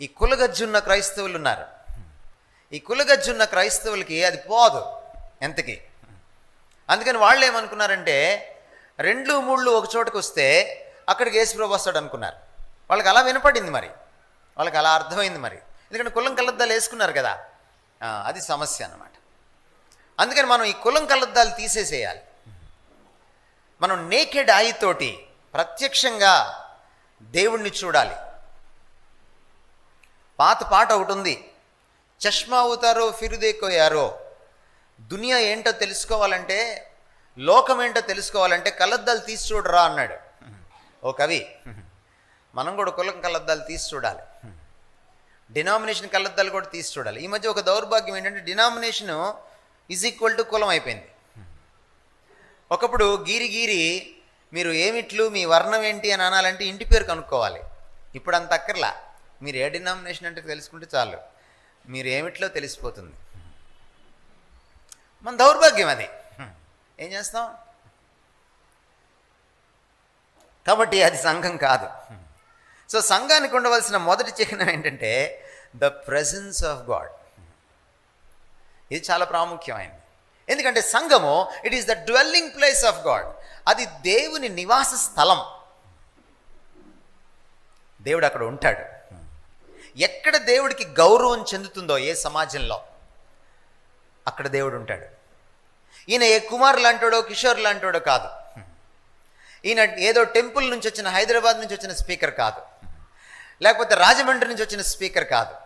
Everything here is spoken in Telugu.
ఈ కులగజ్జున్న క్రైస్తవులు ఉన్నారు ఈ కులగజ్జున్న క్రైస్తవులకి అది పోదు ఎంతకి. అందుకని వాళ్ళు ఏమనుకున్నారంటే రెండు మూళ్ళు ఒక చోటకు వస్తే అక్కడికి యేసుప్రభు వస్తాడు అనుకున్నారు. వాళ్ళకి అలా వినపడింది మరి. వాళ్ళకి అలా అర్థమైంది మరి. ఎందుకంటే కులం కలద్దాలు వేసుకున్నారు కదా. అది సమస్య అన్నమాట. అందుకని మనం ఈ కులం కలద్దాలు తీసేసేయాలి. మనం నేకెడ్ ఆయితోటి ప్రత్యక్షంగా దేవుణ్ణి చూడాలి. పాత పాట ఒకటి ఉంది. చష్మా అవుతారో ఫిరుదేకోయారో దునియా ఏంటో తెలుసుకోవాలంటే లోకం ఏంటో తెలుసుకోవాలంటే కలద్దాలు తీసి చూడరా అన్నాడు. ఓ కవి మనం కూడా కులం కలద్దాలు తీసి చూడాలి. డినామినేషన్ కలద్దాలు కూడా తీసి చూడాలి. ఈ మధ్య ఒక దౌర్భాగ్యం ఏంటంటే డినామినేషన్ ఈజ్ ఈక్వల్ టు కులం అయిపోయింది. ఒకప్పుడు గీరి గీరి మీరు ఏమిట్లు మీ వర్ణం ఏంటి అని అనాలంటే ఇంటి పేరు కనుక్కోవాలి. ఇప్పుడు అంత అక్కర్లా. మీరు ఏ డినామినేషన్ అంటే తెలుసుకుంటే చాలు. మీరు ఏమిట్లో తెలిసిపోతుంది? మన దౌర్భాగ్యం అది. ఏం చేస్తాం? కాబట్టి అది సంఘం కాదు. సో సంఘానికి ఉండవలసిన మొదటి చిహ్నం ఏంటంటే ద ప్రజెన్స్ ఆఫ్ గాడ్ ఇది చాలా ప్రాముఖ్యమైనది. ఎందుకంటే సంఘము it is the dwelling place of God అది దేవుని నివాస స్థలం. దేవుడు అక్కడ ఉంటాడు. ఎక్కడ దేవుడికి గౌరవం చెందుతుందో ఏ సమాజంలో అక్కడ దేవుడు ఉంటాడు. ఈయన ఏ కుమార్ లాంటోడో కిషోర్ లాంటోడో కాదు. ఈయన ఏదో టెంపుల్ నుంచి వచ్చిన హైదరాబాద్ నుంచి వచ్చిన స్పీకర్ కాదు. లేకపోతే రాజమండ్రి నుంచి వచ్చిన స్పీకర్ కాదు.